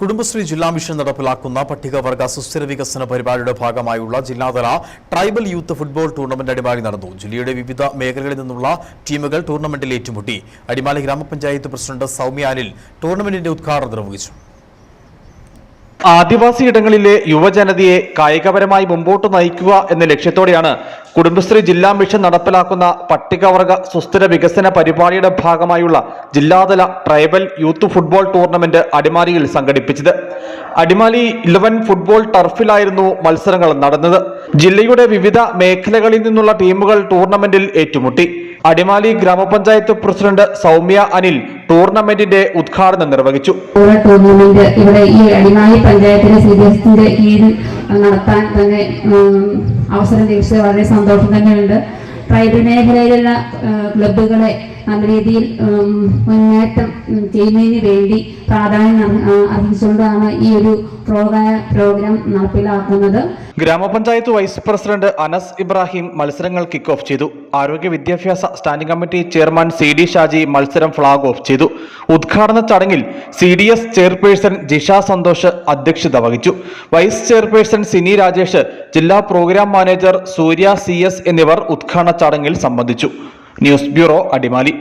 കുടുംബശ്രീ ജില്ലാ മിഷൻ നടപ്പിലാക്കുന്ന പട്ടികവർഗ സുസ്ഥിര വികസന പരിപാടിയുടെ ഭാഗമായുള്ള ജില്ലാതല tribal youth football tournament Adimali നടന്നു. ജില്ലയുടെ വിവിധ മേഖലകളിൽ നിന്നുള്ള ടീമുകൾ ടൂർണമെന്റിൽ ഏറ്റുമുട്ടി. അടിമാലി ഗ്രാമപഞ്ചായത്ത് പ്രസിഡന്റ് സൗമ്യാനിൽ ടൂർണമെന്റിന്റെ ഉദ്ഘാടനം നിർവഹിച്ചു. ആദിവാസി ഇടങ്ങളിലെ യുവജനതയെ കായികപരമായി മുമ്പോട്ട് നയിക്കുക എന്ന ലക്ഷ്യത്തോടെയാണ് കുടുംബശ്രീ ജില്ലാ മിഷൻ നടപ്പിലാക്കുന്ന പട്ടികവർഗ സുസ്ഥിര വികസന പരിപാടിയുടെ ഭാഗമായുള്ള ജില്ലാതല ട്രൈബൽ യൂത്ത് ഫുട്ബോൾ ടൂർണമെന്റ് അടിമാലിയിൽ സംഘടിപ്പിച്ചത്. അടിമാലി ഇലവൻ ഫുട്ബോൾ ടർഫിലായിരുന്നു മത്സരങ്ങൾ നടന്നത്. ജില്ലയുടെ വിവിധ മേഖലകളിൽ നിന്നുള്ള ടീമുകൾ ടൂർണമെന്റിൽ ഏറ്റുമുട്ടി. അടിമാലി ഗ്രാമപഞ്ചായത്ത് പ്രസിഡന്റ് സൗമ്യ അനിൽ ടൂർണമെന്റിന്റെ ഉദ്ഘാടനം നിർവഹിച്ചു. ടൂർണമെന്റ് ഇവിടെ ഈ അടിമാലി പഞ്ചായത്തിലെ സി ഡി എസിന്റെ കീഴിൽ നടത്താൻ തന്നെ അവസരം ലഭിച്ചത് വളരെ സന്തോഷം തന്നെയുണ്ട്. ട്രൈബൽ മേഖലയിലുള്ള ക്ലബ്ബുകളെ നല്ല രീതിയിൽ മുന്നേറ്റം ചെയ്യുന്നതിന് വേണ്ടി പ്രാധാന്യം അർഹ- അർഹിച്ചുകൊണ്ടാണ് ഈ ഒരു പ്രോഗ്രാ- നടപ്പിലാക്കുന്നത്. ഗ്രാമപഞ്ചായത്ത് വൈസ് പ്രസിഡന്റ് അനസ് ഇബ്രാഹിം മത്സരങ്ങൾ കിക്ക് ഓഫ് ചെയ്തു. ആരോഗ്യ വിദ്യാഭ്യാസ standing committee chairman C D Shaji മത്സരം ഫ്ളാഗ് ഓഫ് ചെയ്തു. ഉദ്ഘാടന ചടങ്ങിൽ C D S chairperson Jisha Santhosh അധ്യക്ഷത വഹിച്ചു. വൈസ് ചെയർപേഴ്സൺ സിനി രാജേഷ് ജില്ലാ പ്രോഗ്രാം മാനേജർ സൂര്യ സി എന്നിവർ ഉദ്ഘാടന ചടങ്ങിൽ സംബന്ധിച്ചു. News bureau Adimali.